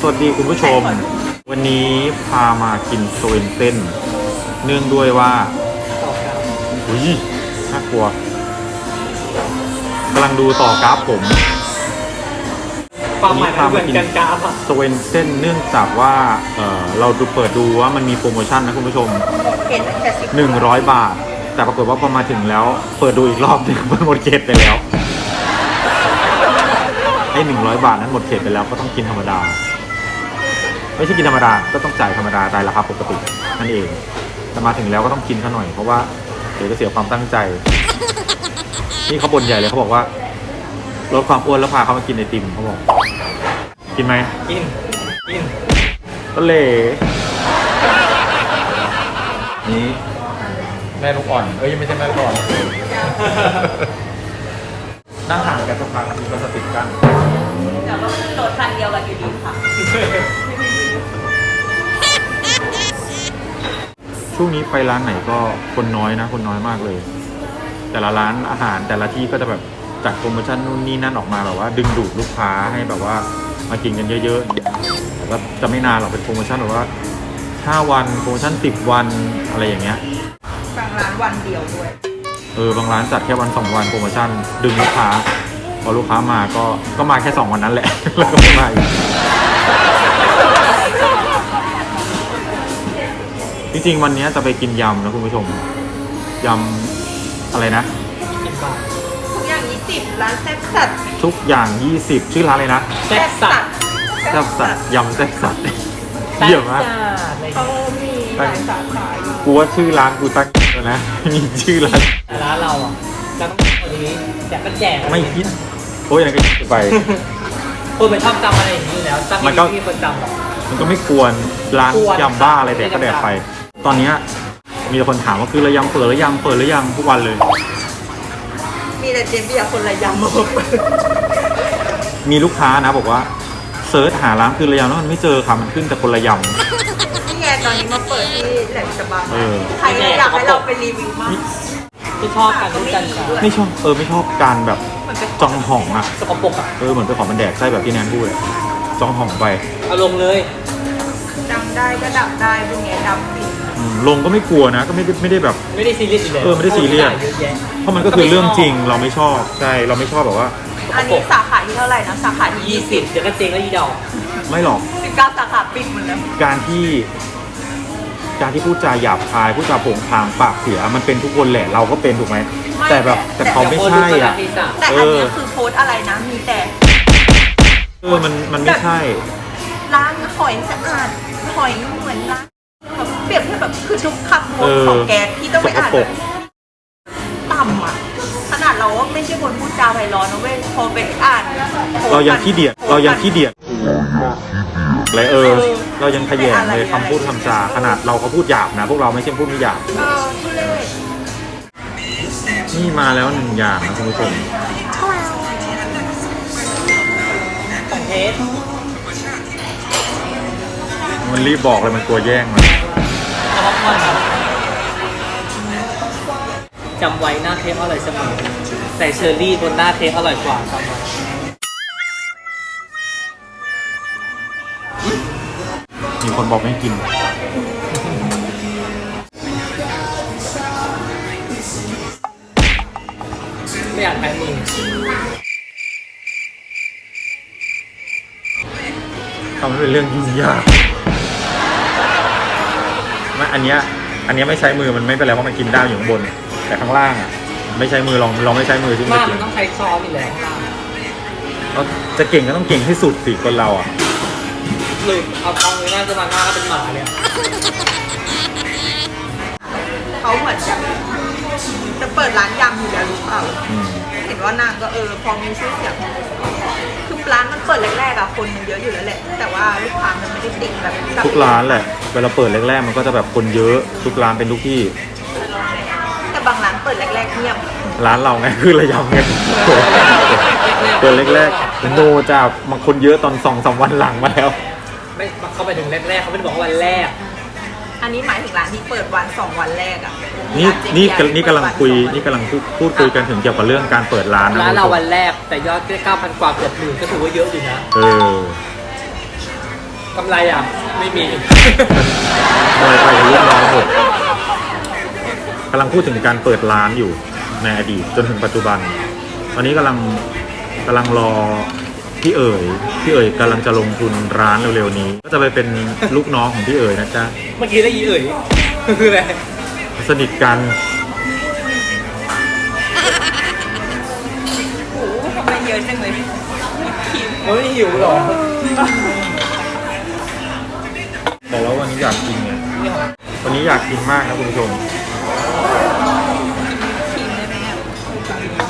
สวัสดีคุณผู้ชม วันนี้พามากินโซเอนเต้น เนื่องด้วยว่าอุ้ยน่ากลัวกำลังดูต่อกราฟผมความหมายมันเหมือนกันกราฟอะโซเอนเต้นเนื่องจากว่าเอ่อเราดูเปิดดูว่ามันมีโปรโมชั่นนะคุณผู้ชม เห็นตั้งแต่สิบ100 บาท แต่ปรากฏว่าพอมาถึงแล้ว เปิดดูอีกรอบหนึงมันหมดเขตไปแล้วไอ้100 บาทนั้นหมดเขตไปแล้วก็ต้องกินธรรมดา ไม่ใช่กินธรรมดา ก็ต้องจ่ายธรรมดาจ่ายราคาปกตินั่นเองแต่มาถึงแล้วก็ต้องกินซะหน่อย เพราะว่าเดี๋ยวจะเสียความตั้งใจ นี่เขาบ่นใหญ่เลยเขาบอกว่าลดความอ้วนแล้วพาเขามากินไอติมเขาบอก กินไหมกินกินก็เลยนี่แม่ลูกอ่อน เอ้ยไม่ใช่แม่ลูกอ่อน นั่งห่างกันสักพักมีพลาสติกกันแต่ว่าขึ้นรถคันเดียวกันอยู่ดีค่ะ ช่วงนี้ไปร้านไหนก็คนน้อยนะ คนน้อยมากเลย แต่ละร้านอาหารแต่ละที่ก็จะแบบจัดโปรโมชั่นนู่นนี่นั่นออกมาแบบว่า ดึงดูดลูกค้าให้แบบว่ามากินกันเยอะๆแต่ว่าจะไม่นานหรอกเป็นโปรโมชั่นแบบว่า5วันโปรโมชั่น10 วันอะไรอย่างเงี้ยบางร้านวันเดียวด้วย เออบางร้านจัดแค่วันสองวันโปรโมชั่นดึงลูกค้า พอลูกค้ามาก็ก็มาแค่สองวันนั้นแหละ แล้วก็ไม่มาอีก จริงๆวันนี้จะไปกินยำนะคุณผู้ชม ยำอะไรนะกินบาททุกอย่างนี้สิบร้านแซ่บสัตว์ทุกอย่าง 20 ชื่อร้านเลยนะแซ่บสัตว์แซ่บสัตว์ยำแซ่บสัตว์เยี่ยมมาก อะไรเขามีหลายสาขาอยู่กูว่าชื่อร้านกูตั้งแล้วนะ มีชื่อร้าน ร้านเราอะจะต้องตัวนี้แจกก็แจกไม่คิด โอ้ยอันนั้นก็ไป คนมันชอบจำอะไรอย่างนี้อยู่แล้วตั้งมันก็ที่มีคนจำหรอก มันก็ไม่ควรร้านควรยำบ้าอะไรแดกก็แดกไป ตอนเนี้ยมีแต่คนถามว่าคือระยำเปิดหรือยังเปิดหรือยังทุกวันเลย มีแต่เจมเบียร์คนละยำมาเปิดมีลูกค้านะบอกว่าเซิร์ชหาร้านคือระยำแล้วมันไม่เจอค่ะมันขึ้นแต่คนละยนี่ไงตอนนี้มาเปิดที่แหลมฉบังเออ ใครอยากให้เราไปรีวิวมากที่ชอบการรู้จันทร์ำไม่ชอบเออไม่ชอบการแบบมันเป็นจองห่องอะสกปรกอะ เออเหมือนไปขอมันแดกไส้แบบที่แนนพูดอะจองห่องไป เอาลงเลยจำได้ก็ดับได้พวกเนี้ยดับปิด อืมลงก็ไม่กลัวนะ ก็ไม่ได้ไม่ได้แบบ ไม่ได้ซีเรียสอยู่แล้วเออไม่ได้ซีเรียส เยอะแยะ เพราะมันก็คือเรื่องจริงเราไม่ชอบใช่เราไม่ชอบแบบว่า อันนี้สาขาที่เท่าไหร่นะสาขาที่ยี่สิบเดี๋ยวก็เจ๊งแล้วยี่ดอกไม่หรอกสิบเก้าสาขาปิดหมดแล้วการที่ การที่พูดจาหยาบคายพูดจาโผงผางปากเสียมันเป็นทุกคนแหละเราก็เป็นถูกไหมแต่แบบแต่เขาไม่ใช่อะ แต่อันเนี้ยคือโพสต์อะไรนะมีแต่เออมันมันไม่ใช่ ร้านหอยสะอาดหอยเหมือนร้านแบบเปรียบเทียบแบบคือทุกคำพูเอดอของแกที่ต้องไปอ่านสกปรกต่ำอะขนาดเราว่าไม่ใช่คนพูดจาไพเราะนะเว้ยพอไปอ่านโพสต์เรายังขี้เดียดเรายังขี้เดียดเลยเออเออเรายังขยงเลยคำพูดคำจาขนาดเราก็พูดหยาบนะ พวกเราไม่ใช่พูดไม่หยาบเออทุเรศนี่มาแล้วหนึ่งอย่างนะคุณผู้ชมของเทสมันรีบบอกเลยมันกลัวแย่งมันเอาพักผ่อนครับจำไว้หน้าเทปอร่อยเสมอแต่เชอร์รี่บนหน้าเทปอร่อยกว่าจำไว้มีคนบอกไม่ให้กิน ไม่อยากแพ้มือทำให้เป็นเรื่องยุ่งยาก ไม่อันเนี้ยอันเนี้ยไม่ใช้มือมันไม่เป็นไรเพราะมันกินได้อยู่ข้างบน แต่ข้างล่างอะไม่ใช้มือลองลองไม่ใช้มือที่มันมากกิมันนต้องใช้ช้อนอยู่แล้วเราจะเก่งก็ต้องเก่งให้สุดสิคนเราอะหรือเอากองไว้หน้าจะมาหน้าก็เป็นหมาเลยอะเขาเหมือนจะจะเปิดร้านยำอยู่แล้วหรือเปล่า อืมเห็นว่านางก็เออพอมีชื่อเสียงคือร้านมันเปิดแรกๆอะคนมันเยอะอยู่แล้วแหละ แต่ว่าลูกค้ามันไม่ได้ติ่งแบบ ทุกร้านแหละ เวลาเปิดแรกๆมันก็จะแบบคนเยอะทุกร้านเป็นทุกที่ แต่บางร้านเปิดแรกๆเงียบร้านเราไงคือระยำไงเปิดแรกๆโนจ้าบางคนเยอะตอนสองสามวันหลังมาแล้ว ไม่เขาไปถึงแรกๆเขาไม่ได้บอกว่าวันแรก อันนี้หมายถึงร้านที่เปิดวันสองวันแรกอะนี่ร้าเจ๊นี่เบียร์นี่กำลังคุยเปิดวันนี่กำลังพูดพูดคุยกันถึงเกี่ยวกับเรื่องการเปิดร้านนะร้านเราคุณผู้ชมวันแรกแต่ยอดแค่เก้าพันกว่าเกือบหมื่นก็ถือว่าเยอะอยู่นะเออ กำไรอะ ไม่มีทำไมไปกับลูกน้องหมดกำลังพูดถึงการเปิดร้านอยู่ในอดีตจนถึงปัจจุบัน ตอนนี้กำลังกำลังรอพี่เอ๋ยพี่เอ๋ยกำลังจะลงทุนร้านเร็วๆนี้ ก็จะไปเป็นลูกน้องของพี่เอ๋ยนะจ๊ะเมื่อกี้ได้ยีเอ่ยคืออะไรสนิทกันโอ้โหทำไมเยอะจังเลยครีมมันไม่หิวหรอบ อกแล้ววันนี้อยากกินไงวันนี้อยากกินมากนะคุณผู้ชมครีมได้ไหมอะ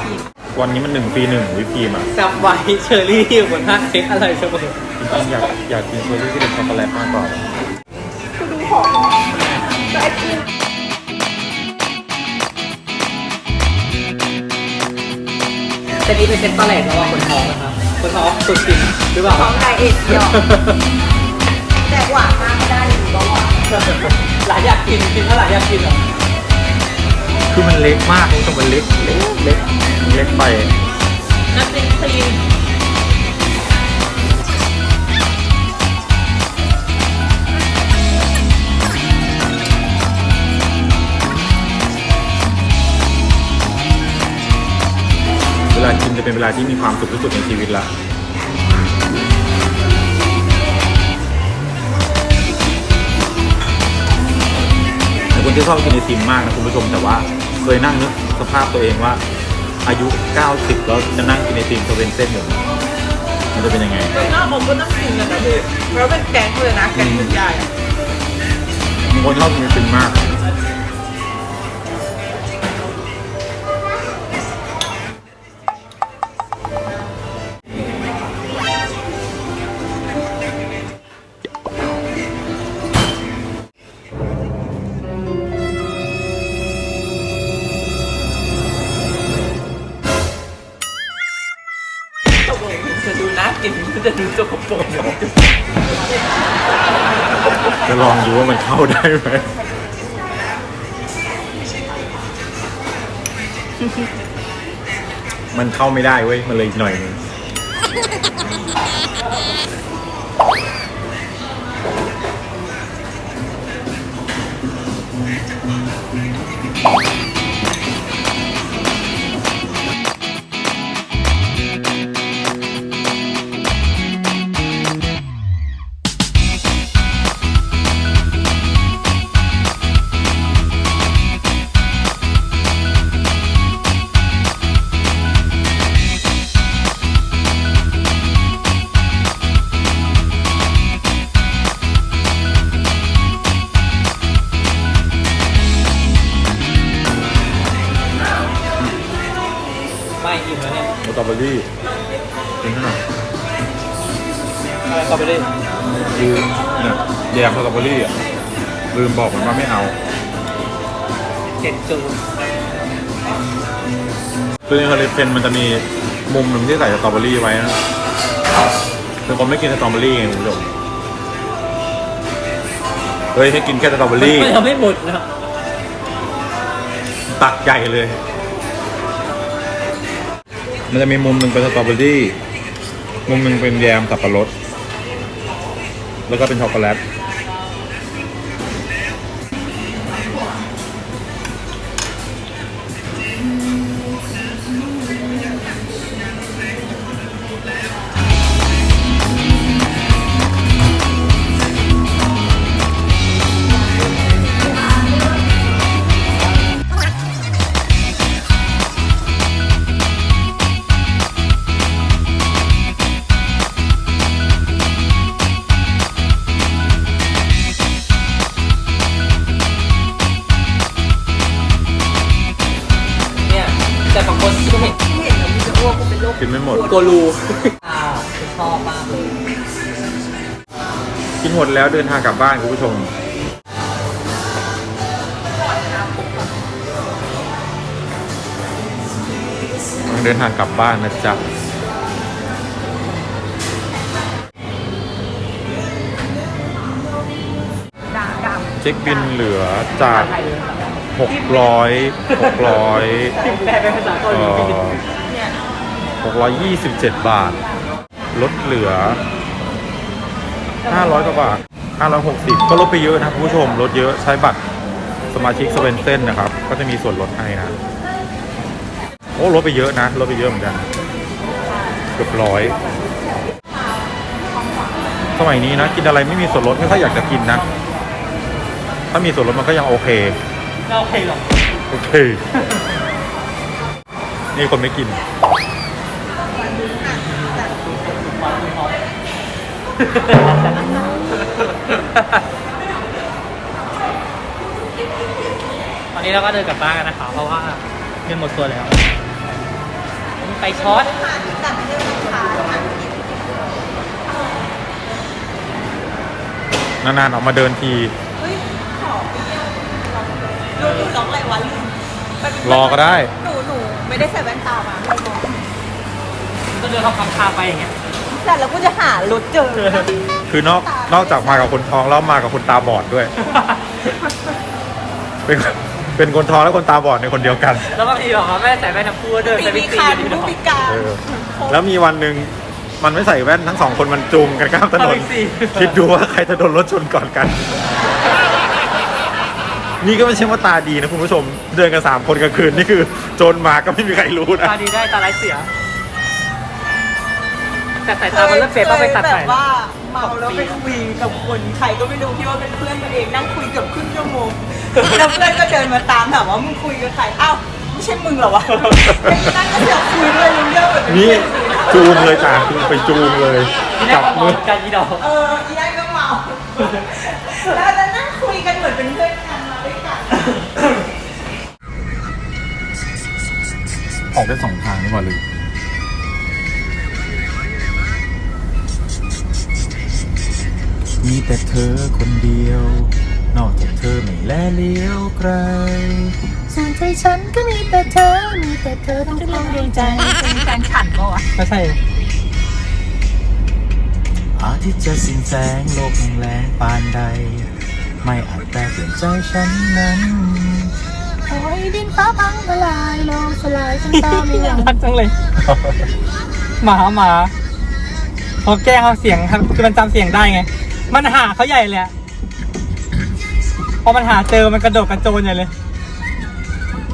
ครีมวันนี้มันหนึ่งปีหนึ่งวิปครีมอะจำไว้เชอร์รี่อยู่บนหน้าเค้กอะไรเสมอจริงๆอยากอยากกินเชอร์รี่ที่เป็นช็อกโกแลตมากกว่ากูดูของแต่ไอครีมเซตนี้เป็นเซตปลาแหลกระหว่างคนท้องนะครับคนท้องสุดกินหรือเปล่าของไดเอทหยอกแต่ หวานมากไม่ได้อยู่เบาหวาหลายอยากกินกินเท่าไหร่อยากกินเหรอคือมันเล็กมากคุณผู้ชมมันเล็กเล็กเล็กเล็กไปนั่นเป็นครีมเวลากินจะเป็นเวลาที่มีความสุขที่สุดในชีวิตละ แต่คนที่ชอบกินไอติมมากนะคุณผู้ชมแต่ว่าเคยนั่งนึกสภาพตัวเองว่า อายุ 90 แล้วจะนั่งกินไอติมสเวนเส้นอยู่มันจะเป็นยังไงแต่หน้าผมก็ต้องกินกันนะพี่แล้วเป็นแกงเลยนะแกงใหญ่อะบางคนชอบกินไอติมมาก ได้ไหมมันเข้าไม่ได้เว้ย มันเลยอีกหน่อยนึง อะไรก็ไปได้ลืมเนี่ยแยมสตรอเบอรี่อะลืมบอกมันว่าไม่เอาเจ็ดจูคือในคาลิเฟนมันจะมีมุมหนึ่งที่ใส่สตรอเบอรี่ไว้นะคือคนไม่กินสตรอเบอรี่ไงคุณผู้ชมเฮ้ยให้กินแค่สตรอเบอรี่ไม่ทำให้หมดนะตักใหญ่เลย มันจะมีมุมหนึ่งเป็นสตรอเบอรี่ มุมหนึ่งเป็นแยมสับปะรด แล้วก็เป็นช็อกโกแลต ตัวรูอ้าวชอบมากเลยกินหมดแล้วเดินทางกลับบ้านคุณผู้ชม เดินทางกลับบ้านนะจ๊ะ ด่าด่าเช็คบินเหลือจาก 600 600แปลเป็นภาษาเกาหเอ่ลีอเนี่ย 627 บาท ลดเหลือ 500 กว่าบาท 560 ก็ลดไปเยอะนะคุณผู้ชม ลดเยอะใช้บัตรสมาชิกสเวนเซนนะครับ ก็จะมีส่วนลดให้นะ โอ้ลดไปเยอะนะ ลดไปเยอะเหมือนกัน เกือบร้อย สมัยนี้นะ กินอะไรไม่มีส่วนลดไม่ค่อยอยากจะกินนะ ถ้ามีส่วนลดมันก็ยังโอเคไม่โอเคหรอก โอเค นี่คนไม่กิน ตอนนี้เราก็เดินกลับบ้านกันนะคะ เพราะว่าเงินหมดตัวแล้ว ไปช็อตนานๆออกมาเดินที เฮ้ย ขอไปเยี่ยมดูดูร้องอะไรวะลืมมันรอก็ได้ หนูหนูไม่ได้ใส่แว่นตามาไม่มองก็เดินเข้าคำทางไปอย่างเงี้ย แต่เราก็จะหารถเจอ คือนอกนอกจากมากับคนท้องแล้วมากับคนตาบอดด้วย เป็นเป็นคนท้องและคนตาบอดในคนเดียวกัน แล้วบางทีบอกว่าแม่ใส่แว่นทั้งคู่เดินมีไปมีบิ๊กซีคานอยู่ดูที่พิการเออ แล้วมีวันหนึ่งมันไม่ใส่แว่นทั้งสองคนมันจูงกันข้ามถนน คิดดูว่าใครจะโดนรถชนก่อนกัน นี่ก็ไม่ใช่ว่าตาดีนะคุณผู้ชม เดินกันสามคนกลางคืนนี่คือโจรมาก็ไม่มีใครรู้นะ ตาดีได้ตาไร้ายเสีย แต่สายตามันเริ่มเปลี่ยนต้องไปตัดแบใหม่บว่าเมาแล้วไปคุยกับคนใครก็ไม่รู้คิดว่าเป็นเพื่อนตัวเองนั่งคุยเกือบครึ่งชั่วโมงแล้วเพื่อนก็เดินมาตามถามว่ามึงคุยกับใครอ้าวไม่ใช่มึงเหรอวะนั่งก็เสือกคุยด้วยรู้เรื่องแบบเป็นี่เพื่อนจูงเลยจ้าคือไปจูงเลยที่แรกจับก็มอมืงอกันอีดอกเอออีไอ้ก็เมาแล้วจะนั่งคุยกันเหมือนเป็นเพื่อนกันมาด้วยกัน ออกได้สองทางนี่หว่าลืม มีแต่เธอคนเดียว นอกจากเธอไม่แลเลี้ยวใคร ส่วนใจฉันก็มีแต่เธอ มีแต่เธอทั้งดวงดวงใจเป็นแฟนฉันปะวะไม่ใช่อาทิตย์จะสิ้นแสงโลกแห่งแรงปานใด ไม่อาจแปลเปลี่ยนใจฉันนั้นโอ้ยดินฟ้าพังทลายโลกสลายฉันตามไม่หวังรักจังเลยหมาหมาเขาแกล้งเขาเสียงครับคือมันจำเสียงได้ไง มันหาเขาใหญ่เลยอะพอมันหาเจอมันกระโดดกระโจนใหญ่เลย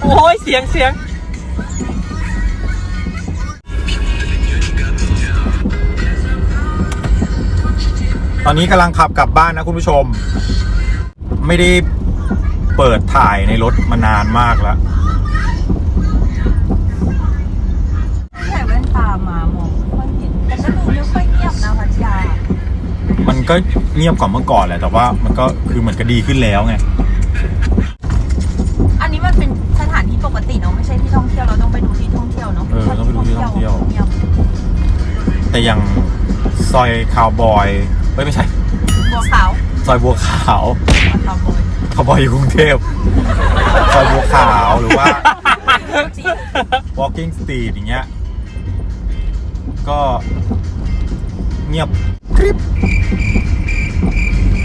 โอ้ยเสียงเสียง ตอนนี้กำลังขับกลับบ้านนะคุณผู้ชม ไม่ได้เปิดถ่ายในรถมานานมากแล้ว มันก็เงียบกว่าเมื่อก่อนแหละแต่ว่ามันก็คือเหมือนก็ดีขึ้นแล้วไงอันนี้มันเป็นสถานที่ปกติเนาะไม่ใช่ที่ท่องเที่ยวเราต้องไปดูที่ท่องเที่ยวเนาะเออต้องไปดูที่ท่องเที่ยวงีบแต่อย่างซอยคาวบอยเอ้ยไม่ใช่ บัวขาวซอยบัวขาวคาวบอยคาวบอยอยู่กรุงเทพซอยบัวขาวหรือว่า walking street อย่างเงี้ยก็เงียบ กริบ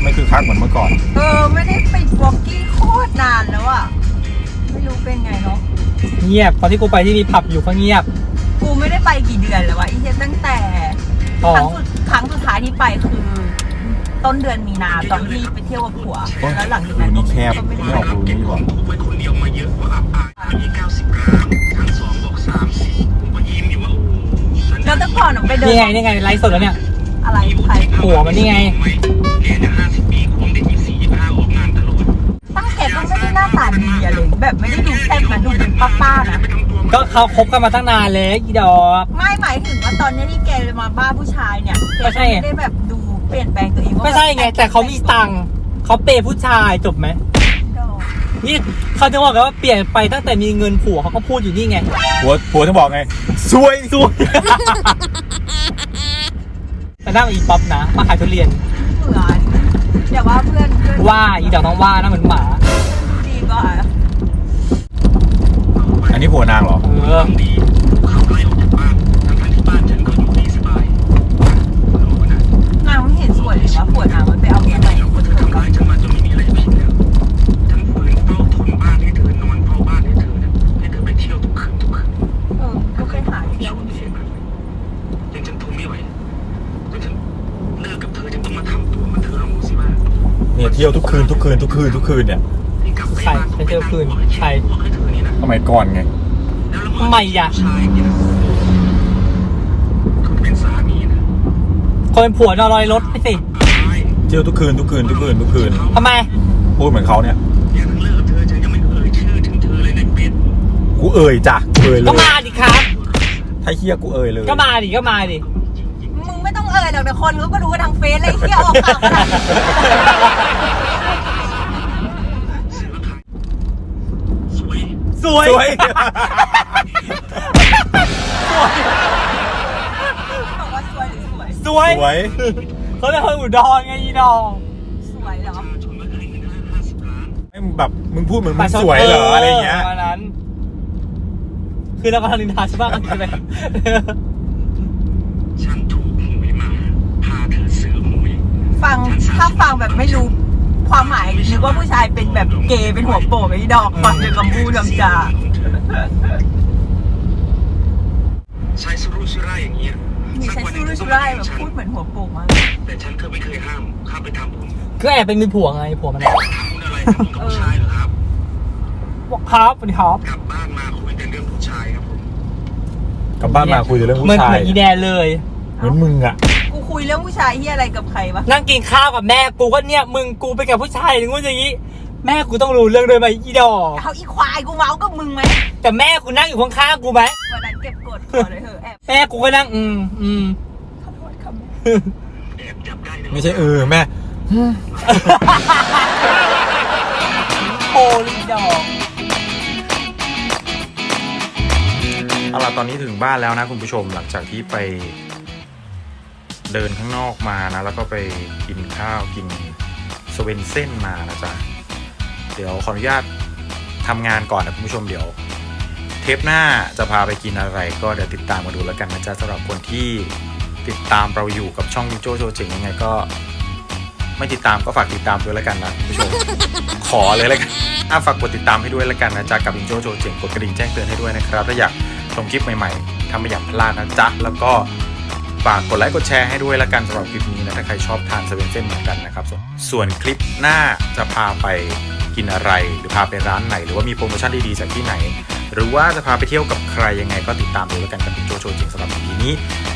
ไม่คือคักเหมือนเมื่อก่อน เออ ไม่ได้ไปวอล์กกิ้งโคตรนานแล้วอะไม่รู้เป็นไงเนาะ เงียบตอนที่กูไปที่มีผับอยู่ก็เงียบ กูไม่ได้ไปกี่เดือนแล้ววะไอ้เหี้ยตั้งแต่อ๋อครั้งสุดครั้งสุดท้ายที่ไปคือ ต้นเดือนมีนาตอนที่ไปเที่ยวกับผัว โอ้ยแล้วหลังจากรูนั้นก็นี้แคไม่บก็ไม่ได้ไม่ออกรูนี้ดีกว่าแล้วแต่ก่อนหนูไปเดินี่ไงนี่ไงไลฟ์สดแล้วเนี่ย อะไรใครหัวมันนี่ไงตั้งแกต้องไม่ได้หน้าตาดีอะเลยแบบไม่ได้ดูแซ่บนะดูเป็นป้าๆนะก็เขาคบกันมาตั้งนานเลยอีดอกไม่หมายถึงว่าตอนนี้ที่แกมาบ้าผู้ชายเนี่ยแกก็ใช่ไงไม่ได้แบบดูเปลี่ยนแปลงตัวเองว่าไม่ใช่ไง แต่เขามีตังค์เขาเปย์ผู้ชายจบไหมดอกนี่เขาจะบอกกันว่าเปลี่ยนไปตั้งแต่มีเงินผัวเขาก็พูดอยู่นี่ไงผัวผัวจะบอกไงซวยซวยแต่ นั่งอีป๊อปนะมาขายทุเรียนเบื่ออย่าว่าเพื่อนเพื่อนว่าอีดอกต้องว่านะเหมือนหมา ดีกว่าอันนี้ผัวนางเหรอ เออนางไม่เห็นสวยเลยว่าปวดนางมันไปเอาเงิน คืนทุกคืนทุกคืนทุกคืนเนี่ยใครไปเที่ยวคืนใครสมัยก่อนไงทำไมอะคนเป็นผัวนอนรอยรถไปสิเที่ยวทุกคืนทุกคืนทุกคืนทุกคืนทำไมพูดเหมือนเขาเนี่ยกูเอ่ยจ้ะกูเอ่ยเลก็ยมาดิครับ ถ้าเฮียกูเอ่ยเลย ก็มาดิก็มาดิมึงไม่ต้ องเอ่ยหรอกเดี๋ยวคนเขาก็รู้กันทางเฟซเลยที่ออกข่าวขนาดนี้สวย สวย บอกว่าสวยหรือสวย สวย สวย เขาเป็นคนอุดรไงอีดอง สวยเหรอให้มึงแบบมึงพูดเหมือนมึงสวยเหรออะไรอย่างเงี้ย ประมาณนั้น คือเรากำลังนินทาใช่ปะกันใช่ไหมฉันถูกหวยมา พาเธอซื้อหวย ฟังถ้าฟังแบบไม่รู้ความหมายนึกว่าผู้ชายเป็นแบบเกย์เป็นหัวโปกไอ้ดอกฟังจากคำพูดคำจาใช้สุรุ่ยสุร่ายอย่างเงี้ยมีใช้สู้รุ่ยสู้ร่ายแบบพูดเหมือนหัวโปกมากแต่ฉันก็ไม่เคยห้ามข้าไปทำบุญก็แอบเป็นมีผัวไงผัวมันอะทำบุญอะไรทำบุญกับผู้ชายเหรอครับ บอกครับสวัสดีครับกลับบ้านมาคุยแต่เรื่องผู้ชายครับผม กลับบ้านมาคุยแต่เรื่องเหมือผู้นชาเหมืยอนอีแดนเลย เหมือนมึงอะกูคุยเรื่องผู้ชายที่อะไรกับใครวะนั่งกินข้าวกับแม่กูก็เนี่ยมึงกูไปกับผู้ชายอย่างงู้นอย่างงี้แม่กูต้องรู้เรื่องด้วยไหมอีดอกเอาอีควายกูเมากับมึงไหมแต่แม่กูนั่งอยู่ข้างๆกูไหมวันนั้นเก็บกดขอเลยเถอะแอบแม่กูก็นั่งอืมอืมขอโทษคำนี้แอบจับได้นะไม่ใช่เออแม่โอลีดอกเอาล่ะตอนนี้ถึงบ้านแล้วนะคุณผู้ชมหลังจากที่ไป เดินข้างนอกมานะ แล้วก็ไปกินข้าวกินสเวนเซ่นมานะจ๊ะ เดี๋ยวขออนุญาตทำงานก่อนนะคุณผู้ชมเดี๋ยว เทปหน้าจะพาไปกินอะไร ก็เดี๋ยวติดตามมาดูแล้วกันนะจ๊ะสำหรับคนที่ติดตามเราอยู่กับช่องวิโจโจเจ๋งยังไงก็ ไม่ติดตามก็ฝากติดตามด้วยแล้วกันนะคุณผู้ชมขอเลยแล้วกันอะฝากกดติดตามให้ด้วยแล้วกันนะจ๊ะกับวิโจโจเจ๋งกดกระดิ่งแจ้งเตือนให้ด้วยนะครับถ้าอยากชมคลิปใหม่ๆทำไม่อยากพลาดนะจ๊ะแล้วก็ ฝากกดไลค์กดแชร์ให้ด้วยละกันสำหรับคลิปนี้นะถ้าใครชอบทานเซเว่นเส้นเหมือนกันนะครับส่วนส่วนคลิปหน้าจะพาไปกินอะไรหรือพาไปร้านไหน หรือว่ามีโปรโมชั่นดีๆจากที่ไหน หรือว่าจะพาไปเที่ยวกับใครยังไงก็ติดตามดูแล้วกันกับโจโจจริงสำหรับคลิปนี้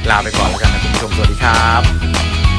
ลาไปก่อนแล้วกันนะคุณผู้ชมสวัสดีครับ